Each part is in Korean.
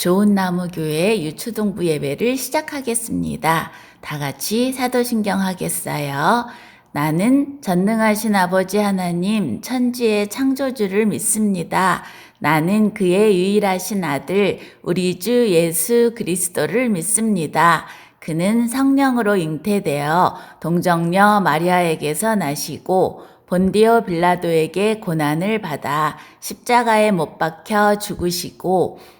좋은 나무 교회 유초동부 예배를 시작하겠습니다. 다 같이 사도신경 하겠어요. 나는 전능하신 아버지 하나님 천지의 창조주를 믿습니다. 나는 그의 유일하신 아들 우리 주 예수 그리스도를 믿습니다. 그는 성령으로 잉태되어 동정녀 마리아에게서 나시고 본디오 빌라도에게 고난을 받아 십자가에 못 박혀 죽으시고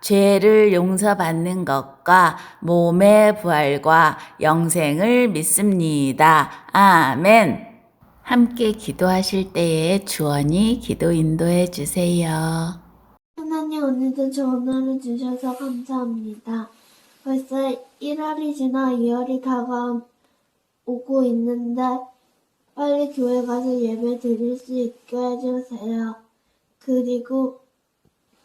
죄를 용서받는 것과 몸의 부활과 영생을 믿습니다. 아멘. 함께 기도하실 때에 주원이 기도 인도해 주세요. 하나님 오늘도 좋은 하루 주셔서 감사합니다. 벌써 1월이 지나 2월이 다가오고 있는데 빨리 교회 가서 예배 드릴 수 있게 해주세요. 그리고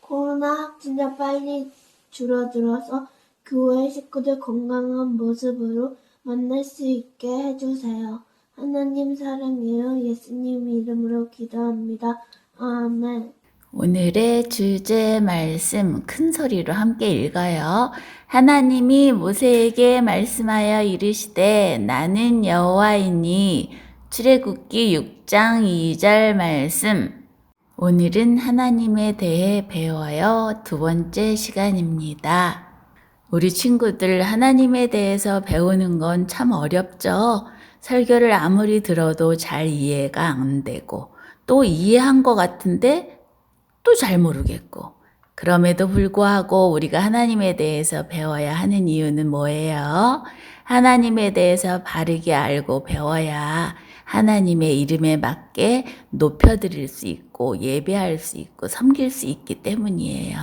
코로나 확진자 빨리 줄어들어서 교회 식구들 건강한 모습으로 만날 수 있게 해주세요. 하나님 사랑해요. 예수님 이름으로 기도합니다. 아멘. 오늘의 주제 말씀 큰 소리로 함께 읽어요. 하나님이 모세에게 말씀하여 이르시되 나는 여호와이니 출애굽기 6장 2절 말씀. 오늘은 하나님에 대해 배워요. 두 번째 시간입니다. 우리 친구들 하나님에 대해서 배우는 건 참 어렵죠. 설교를 아무리 들어도 잘 이해가 안 되고 또 이해한 것 같은데 또 잘 모르겠고 그럼에도 불구하고 우리가 하나님에 대해서 배워야 하는 이유는 뭐예요? 하나님에 대해서 바르게 알고 배워야 하나님의 이름에 맞게 높여드릴 수 있고 예배할 수 있고 섬길 수 있기 때문이에요.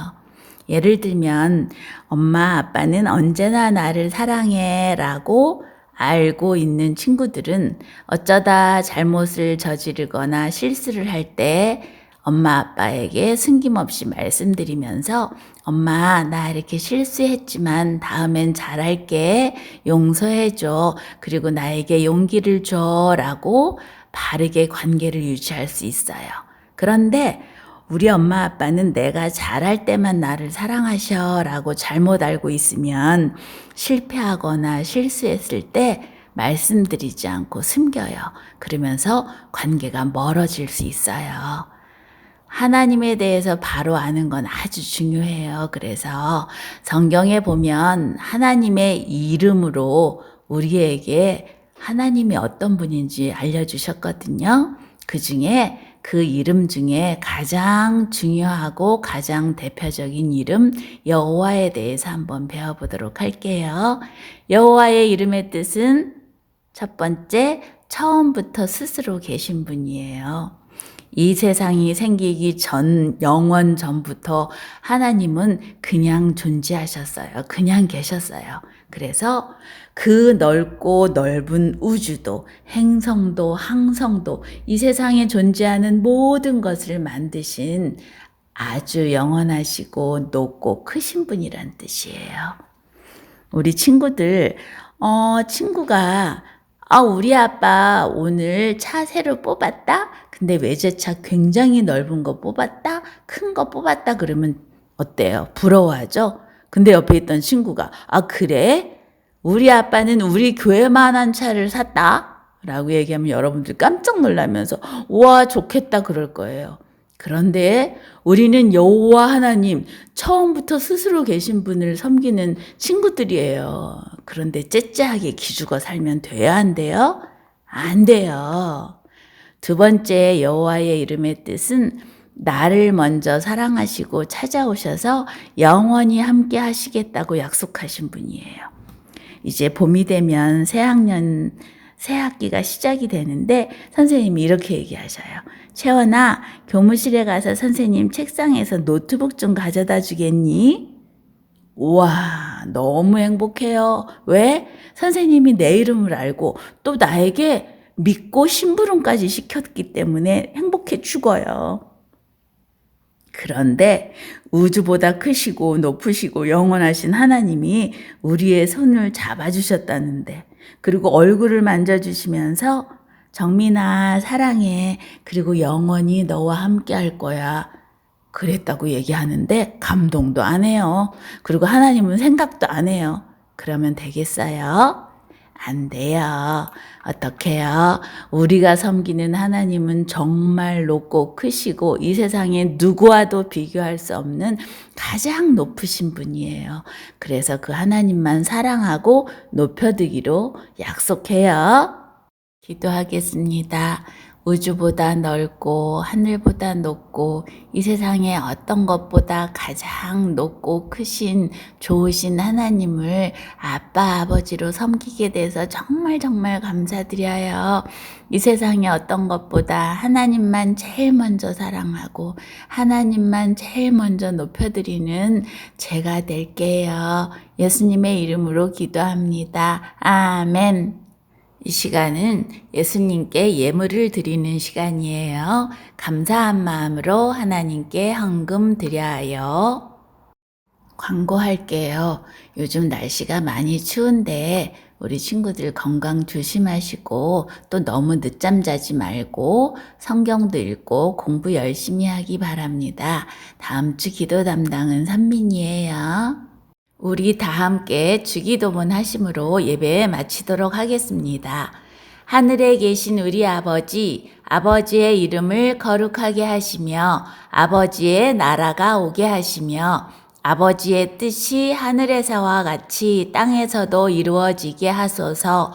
예를 들면 엄마 아빠는 언제나 나를 사랑해 라고 알고 있는 친구들은 어쩌다 잘못을 저지르거나 실수를 할때 엄마 아빠에게 숨김없이 말씀드리면서 엄마 나 이렇게 실수했지만 다음엔 잘할게 용서해줘 그리고 나에게 용기를 줘라고 바르게 관계를 유지할 수 있어요. 그런데 우리 엄마 아빠는 내가 잘할 때만 나를 사랑하셔 라고 잘못 알고 있으면 실패하거나 실수했을 때 말씀드리지 않고 숨겨요. 그러면서 관계가 멀어질 수 있어요. 하나님에 대해서 바로 아는 건 아주 중요해요. 그래서 성경에 보면 하나님의 이름으로 우리에게 하나님이 어떤 분인지 알려주셨거든요. 그 중에 그 이름 중에 가장 중요하고 가장 대표적인 이름 여호와에 대해서 한번 배워보도록 할게요. 여호와의 이름의 뜻은 첫 번째 처음부터 스스로 계신 분이에요. 이 세상이 생기기 전, 영원 전부터 하나님은 그냥 존재하셨어요. 그냥 계셨어요. 그래서 그 넓고 넓은 우주도, 행성도, 항성도, 이 세상에 존재하는 모든 것을 만드신 아주 영원하시고 높고 크신 분이란 뜻이에요. 우리 친구들, 어, 친구가, 아, 우리 아빠 오늘 차 새로 뽑았다? 근데 외제차 굉장히 넓은 거 뽑았다? 큰 거 뽑았다? 그러면 어때요? 부러워하죠? 근데 옆에 있던 친구가, 아, 그래? 우리 아빠는 우리 교회만한 차를 샀다? 라고 얘기하면 여러분들 깜짝 놀라면서, 우와, 좋겠다 그럴 거예요. 그런데 우리는 여호와 하나님 처음부터 스스로 계신 분을 섬기는 친구들이에요. 그런데 째째하게 기죽어 살면 돼야 안 돼요? 안 돼요. 두 번째 여호와의 이름의 뜻은 나를 먼저 사랑하시고 찾아오셔서 영원히 함께 하시겠다고 약속하신 분이에요. 이제 봄이 되면 새학년 새 학기가 시작이 되는데 선생님이 이렇게 얘기하셔요. 채원아, 교무실에 가서 선생님 책상에서 노트북 좀 가져다 주겠니? 우와, 아, 너무 행복해요. 왜? 선생님이 내 이름을 알고 또 나에게 믿고 심부름까지 시켰기 때문에 행복해 죽어요. 그런데 우주보다 크시고 높으시고 영원하신 하나님이 우리의 손을 잡아주셨다는데, 그리고 얼굴을 만져주시면서 정민아, 사랑해. 그리고 영원히 너와 함께 할 거야. 그랬다고 얘기하는데 감동도 안 해요. 그리고 하나님은 생각도 안 해요. 그러면 되겠어요? 안 돼요. 어떡해요? 우리가 섬기는 하나님은 정말 높고 크시고 이 세상에 누구와도 비교할 수 없는 가장 높으신 분이에요. 그래서 그 하나님만 사랑하고 높여드기로 약속해요. 기도하겠습니다. 우주보다 넓고 하늘보다 높고 이 세상의 어떤 것보다 가장 높고 크신 좋으신 하나님을 아빠 아버지로 섬기게 돼서 정말 정말 감사드려요. 이 세상의 어떤 것보다 하나님만 제일 먼저 사랑하고 하나님만 제일 먼저 높여드리는 제가 될게요. 예수님의 이름으로 기도합니다. 아멘. 이 시간은 예수님께 예물을 드리는 시간이에요. 감사한 마음으로 하나님께 헌금 드려요. 광고할게요. 요즘 날씨가 많이 추운데 우리 친구들 건강 조심하시고 또 너무 늦잠 자지 말고 성경도 읽고 공부 열심히 하기 바랍니다. 다음 주 기도 담당은 선민이에요. 우리 다 함께 주기도문 하심으로 예배 마치도록 하겠습니다. 하늘에 계신 우리 아버지, 아버지의 이름을 거룩하게 하시며 아버지의 나라가 오게 하시며 아버지의 뜻이 하늘에서와 같이 땅에서도 이루어지게 하소서